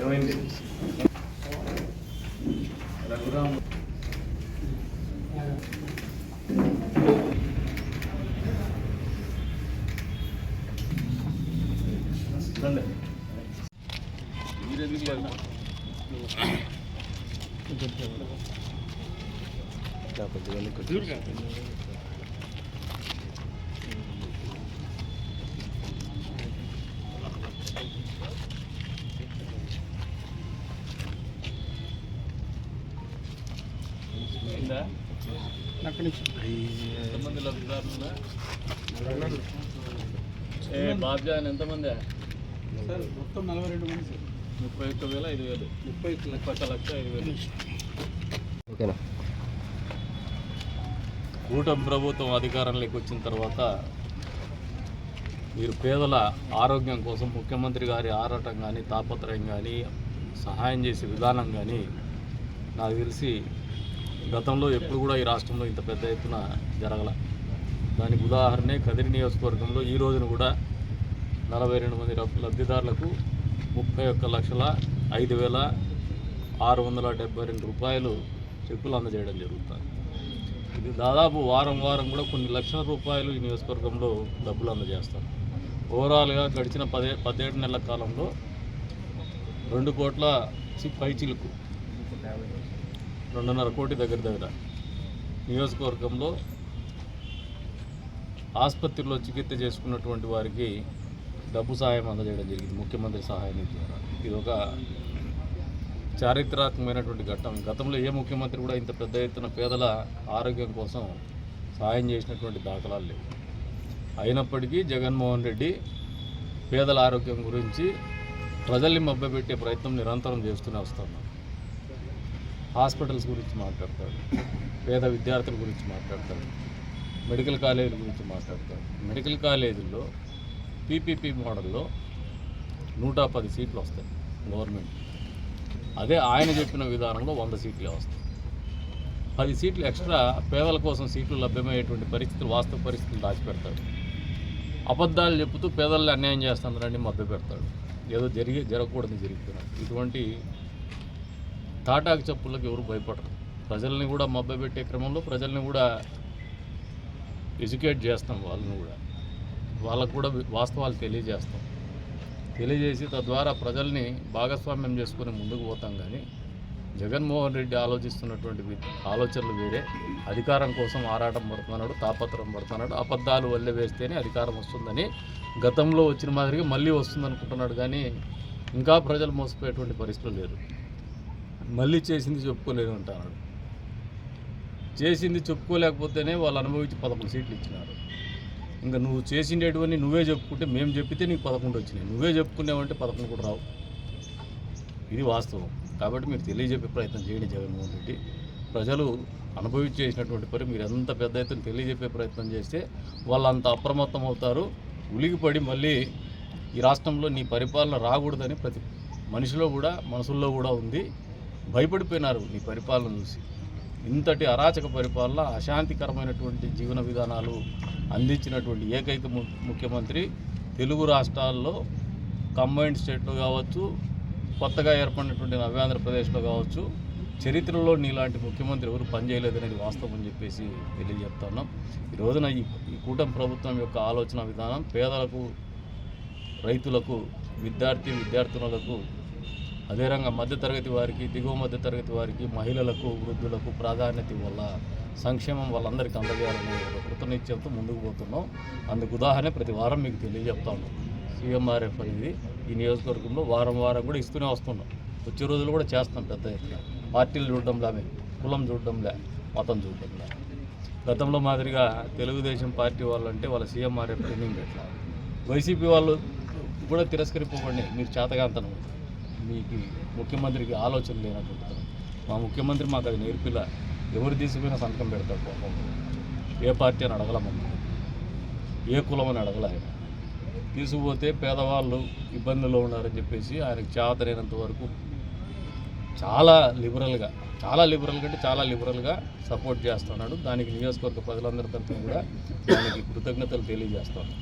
ఏమైంది రఘురామ్ రండి. అయిందా? ఎంతమంది లబ్ధిదారులు ఏ బాబ్జా ఎంతమంది సార్ మొత్తం నలభై రెండు మంది సార్. ముప్పై ఒక్క వేల ఐదు వేలు. ముప్పై ముప్పై ఒక్క లక్ష ఐదు వేలు. ఓకేనా? కూటమి ప్రభుత్వం అధికారంలోకి వచ్చిన తర్వాత మీరు పేదల ఆరోగ్యం కోసం ముఖ్యమంత్రి గారి ఆరాటం కానీ తాపత్రయం కానీ సహాయం చేసే విధానం కానీ నాకు తెలిసి గతంలో ఎప్పుడు కూడా ఈ రాష్ట్రంలో ఇంత పెద్ద ఎత్తున జరగల. దానికి ఉదాహరణే కదిరి నియోజకవర్గంలో ఈ రోజున కూడా నలభై రెండు మంది లబ్ధిదారులకు ముప్పై ఒక్క లక్షల ఐదు వేల ఆరు వందల డెబ్బై రెండు రూపాయలు చెక్కులు అందజేయడం జరుగుతుంది. ఇది దాదాపు వారం వారం కూడా కొన్ని లక్షల రూపాయలు ఈ నియోజకవర్గంలో డబ్బులు అందజేస్తారు. ఓవరాల్గా గడిచిన పదే పదిహేడు నెలల కాలంలో రెండు కోట్ల చి- పై చిలుకు రెండున్నర కోటి దగ్గర దగ్గర నియోజకవర్గంలో ఆసుపత్రిలో చికిత్స చేసుకున్నటువంటి వారికి డబ్బు సహాయం అందజేయడం జరిగింది. ముఖ్యమంత్రి సహాయం ద్వారా. ఇది ఒక చారిత్రాత్మకమైనటువంటి ఘట్టం. గతంలో ఏ ముఖ్యమంత్రి కూడా ఇంత పెద్ద ఎత్తున పేదల ఆరోగ్యం కోసం సహాయం చేసినటువంటి దాఖలాలు లేవు. అయినప్పటికీ జగన్మోహన్ రెడ్డి పేదల ఆరోగ్యం గురించి ప్రజల్ని మభ్యపెట్టే ప్రయత్నం నిరంతరం చేస్తూనే వస్తున్నాం హాస్పిటల్స్ గురించి మాట్లాడతాడు పేద విద్యార్థుల గురించి మాట్లాడతాడు మెడికల్ కాలేజీల గురించి మాట్లాడతాడు మెడికల్ కాలేజీల్లో పీపీపీ మోడల్లో నూట పది సీట్లు వస్తాయి గవర్నమెంట్. అదే ఆయన చెప్పిన విధానంలో వంద సీట్లే వస్తాయి. పది సీట్లు ఎక్స్ట్రా పేదల కోసం సీట్లు లభ్యమయ్యేటువంటి పరిస్థితులు వాస్తవ పరిస్థితులు దాచిపెడతాడు అబద్ధాలు చెబుతూ పేదల్ని అన్యాయం చేస్తున్నారని మభ్య పెడతాడు. ఏదో జరిగి జరగకూడదు జరిగిపోయినాడు. ఇటువంటి తాటాకు చెప్పులకు ఎవరు భయపడరు. ప్రజల్ని కూడా మభ్యపెట్టే క్రమంలో ప్రజల్ని కూడా ఎడ్యుకేట్ చేస్తాం వాళ్ళని కూడా. వాళ్ళకు కూడా వాస్తవాలు తెలియజేస్తాం. తెలియజేసి తద్వారా ప్రజల్ని భాగస్వామ్యం చేసుకుని ముందుకు పోతాం కానీ జగన్మోహన్ రెడ్డి ఆలోచిస్తున్నటువంటి ఆలోచనలు వేరే. అధికారం కోసం ఆరాటం పడుతున్నాడు తాపత్రం పడుతున్నాడు. అబద్ధాలు వల్లే వేస్తేనే అధికారం వస్తుందని గతంలో వచ్చిన మాదిరిగా మళ్ళీ వస్తుందనుకుంటున్నాడు కానీ ఇంకా ప్రజలు మోసపోయేటువంటి పరిస్థితులు లేదు. మళ్ళీ చేసింది చెప్పుకోలేదు అంటున్నాడు. చేసింది చెప్పుకోలేకపోతేనే వాళ్ళు అనుభవించి పదకొండు సీట్లు ఇచ్చినారు. ఇంకా నువ్వు చేసిండేటివన్నీ నువ్వే చెప్పుకుంటే మేము చెప్పితే నీకు పదకొండు వచ్చినాయి. నువ్వే చెప్పుకునేవంటే పదకొండు కూడా రావు. ఇది వాస్తవం. కాబట్టి మీరు తెలియజెప్పే ప్రయత్నం చేయండి జగన్మోహన్ రెడ్డి. ప్రజలు అనుభవించేసినటువంటి పని మీరు ఎంత పెద్ద ఎత్తున తెలియజెప్పే ప్రయత్నం చేస్తే వాళ్ళంత అప్రమత్తం అవుతారు. ఉలిగిపడి మళ్ళీ ఈ రాష్ట్రంలో నీ పరిపాలన రాకూడదని ప్రతి మనిషిలో కూడా మనసుల్లో కూడా ఉంది. భయపడిపోయినారు నీ పరిపాలన చూసి. ఇంతటి అరాచక పరిపాలన అశాంతికరమైనటువంటి జీవన విధానాలు అందించినటువంటి ఏకైక ము- ముఖ్యమంత్రి తెలుగు రాష్ట్రాల్లో కంబైన్డ్ స్టేట్లో కావచ్చు కొత్తగా ఏర్పడినటువంటి నవ్యాంధ్రప్రదేశ్లో కావచ్చు చరిత్రలో నీలాంటి ముఖ్యమంత్రి ఎవరు పనిచేయలేదనేది వాస్తవం అని చెప్పేసి తెలియజెప్తున్నాం ఈ రోజున ఈ ఈ కూటమి ప్రభుత్వం యొక్క ఆలోచన విధానం పేదలకు రైతులకు విద్యార్థి విద్యార్థినులకు అదే రంగా మధ్యతరగతి వారికి దిగువ మధ్యతరగతి వారికి మహిళలకు వృద్ధులకు ప్రాధాన్యత వల్ల సంక్షేమం వాళ్ళందరికీ అందజేయాలనే ఒక కృతనిశ్చయంతో ముందుకు పోతున్నాం. అందుకు ఉదాహరణ ప్రతి వారం మీకు ఉన్నాం. సీఎంఆర్ఎఫ్ అనేది ఈ నియోజకవర్గంలో వారం వారం కూడా ఇస్తూనే వస్తున్నాం. వచ్చే రోజులు కూడా చేస్తాం పెద్ద ఎత్తున. పార్టీలు చూడడంలా మేము కులం చూడడంలే మతం చూడడంలే. గతంలో మాదిరిగా తెలుగుదేశం పార్టీ వాళ్ళు అంటే వాళ్ళ సీఎంఆర్ఎఫ్ ట్రైనింగ్ పెట్టాలి వైసీపీ వాళ్ళు కూడా తిరస్కరిపోకండి మీరు చేతగాంతనం. మీకు ముఖ్యమంత్రికి ఆలోచన లేనట్టు మా ముఖ్యమంత్రి మాకు అది నేర్పిలా ఎవరు తీసుకుపోయినా సంతకం పెడతాడు పాపం ఏ పార్టీ అని అడగల ఏ కులం అని అడగలే తీసుకుపోతే పేదవాళ్ళు ఇబ్బందుల్లో ఉన్నారని చెప్పేసి ఆయనకు చేతనైనంత వరకు చాలా లిబరల్గా చాలా లిబరల్గా అంటే చాలా లిబరల్గా సపోర్ట్ చేస్తున్నాడు. దానికి నియోజకవర్గ ప్రజలందరి తరఫున కూడా దానికి కృతజ్ఞతలు తెలియజేస్తాను